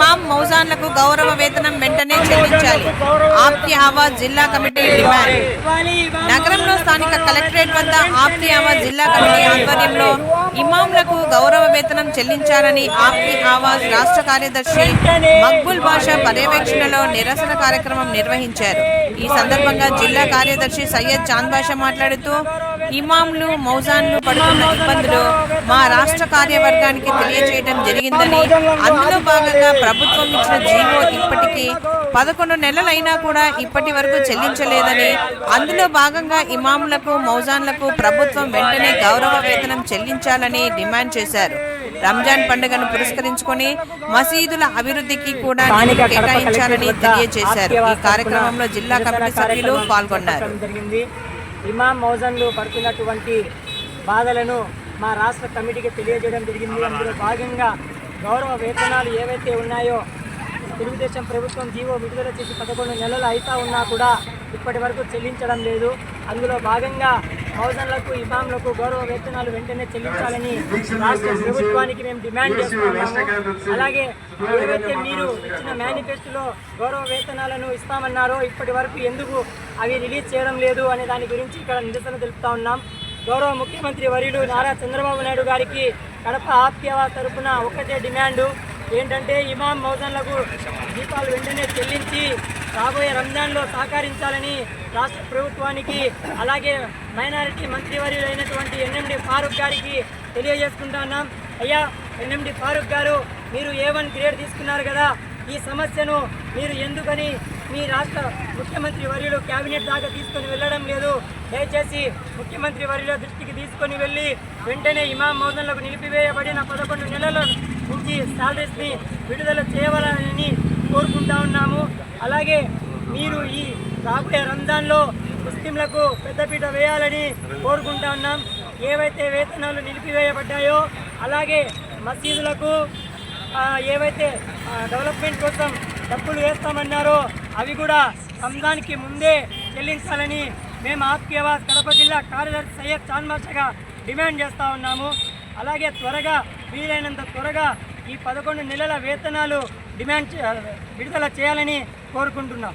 తమాం మౌజాన్లకు గౌరవ వేతనం వెంటనే చెల్లించాలి ఆప్తి ఆవాజ్ జిల్లా కమిటీ డిమాండ్ నగరంలో స్థానిక కలెక్టరేట్ వద్ద ఆప్తి ఆవాజ్ జిల్లా కమిటీ ఆధ్వర్యంలో ఇమాంలకు గౌరవ వేతనం చెల్లించాలని ఆప్తి ఆవాజ్ రాష్ట్ర కార్యదర్శి మక్బుల్ బాషా పర్యవేక్షణలో నిరసన కార్యక్రమం నిర్వహించారు. ఈ సందర్భంగా జిల్లా కార్యదర్శి సయ్యద్ చాంద్ బాషా మాట్లాడుతూ ఇమాంలు మౌజాన్లు పడుతున్న ఇబ్బందులు మా రాష్ట్ర కార్యవర్గానికి తెలియజేయడం జరిగిందని అందులో భాగంగా ప్రభుత్వం ఇచ్చిన జీవో ఇప్పటికీ పదకొండు నెలలైనా కూడా ఇప్పటి వరకు చెల్లించలేదని అందులో భాగంగా ఇమాములకు మౌజాన్లకు ప్రభుత్వం వెంటనే గౌరవ వేతనం చెల్లించాలని డిమాండ్ చేశారు. రంజాన్ పండుగను పురస్కరించుకొని మసీదుల అభివృద్ధికి కూడా నిధులు కేటాయించాలని తెలియజేశారు. ఈ కార్యక్రమంలో జిల్లా కమిటీ సభ్యులు పాల్గొన్నారు. ఇమాం మౌజన్లు పడుతున్నటువంటి బాధలను మా రాష్ట్ర కమిటీకి తెలియజేయడం జరిగింది. అందులో భాగంగా గౌరవ వేతనాలు ఏవైతే ఉన్నాయో తెలుగుదేశం ప్రభుత్వం జీవో విడుదల చేసి పదకొండు నెలలు అయితా ఉన్నా కూడా ఇప్పటి వరకు చెల్లించడం లేదు. అందులో భాగంగా మౌజన్లకు ఇమాంలకు గౌరవ వేతనాలు వెంటనే చెల్లించాలని రాష్ట్ర ప్రభుత్వానికి మేము డిమాండ్ చేస్తున్నాము. అలాగే ఏవైతే మీరు ఇచ్చిన మేనిఫెస్టోలో గౌరవ వేతనాలను ఇస్తామన్నారో ఇప్పటి వరకు ఎందుకు అవి రిలీజ్ చేయడం లేదు అనే దాని గురించి ఇక్కడ నిరసన తెలుపుతా ఉన్నాం. గౌరవ ముఖ్యమంత్రి వర్యులు నారా చంద్రబాబు నాయుడు గారికి కడప ఆప్యావా తరపున ఒకటే డిమాండు. ఏంటంటే ఇమాం మౌజన్లకు దీపాలు వెంటనే చెల్లించి రాబోయే రంజాన్లో సహకరించాలని రాష్ట్ర ప్రభుత్వానికి అలాగే మైనారిటీ మంత్రివర్యులు అయినటువంటి ఎన్ఎండి ఫారూక్ గారికి తెలియజేసుకుంటున్నాం అయ్యా ఎన్ఎండి ఫారూక్ గారు మీరు ఏ వన్ గ్రేడ్ తీసుకున్నారు కదా? ఈ సమస్యను మీరు ఎందుకని మీ రాష్ట్ర ముఖ్యమంత్రి వర్యులు కేబినెట్ దాకా తీసుకొని వెళ్ళడం లేదు? దయచేసి ముఖ్యమంత్రి వర్యుల దృష్టికి తీసుకొని వెళ్ళి వెంటనే ఇమాం మౌజన్లకు నిలిపివేయబడిన పదకొండు నెలల నుంచి శాలరీస్ని విడుదల చేయవాలని కోరుకుంటా ఉన్నాము. అలాగే మీరు ఈ రాబోయే రంజాన్లో ముస్లింలకు పెద్దపీట వేయాలని కోరుకుంటా ఉన్నాం. ఏవైతే వేతనాలు నిలిపివేయబడ్డాయో అలాగే మసీదులకు ఏవైతే డెవలప్మెంట్ కోసం డబ్బులు వేస్తామన్నారో అవి కూడా రంజాన్కి ముందే చెల్లించాలని మేము ఆప్కేవాస్ కడప జిల్లా కార్యదర్శి సయ్యద్ చాన్మాషగా డిమాండ్ చేస్తూ ఉన్నాము. అలాగే త్వరగా వీలైనంత త్వరగా ఈ పదకొండు నెలల వేతనాలు డిమాండ్ విడుదల చేయాలని కోరుకుంటున్నాం.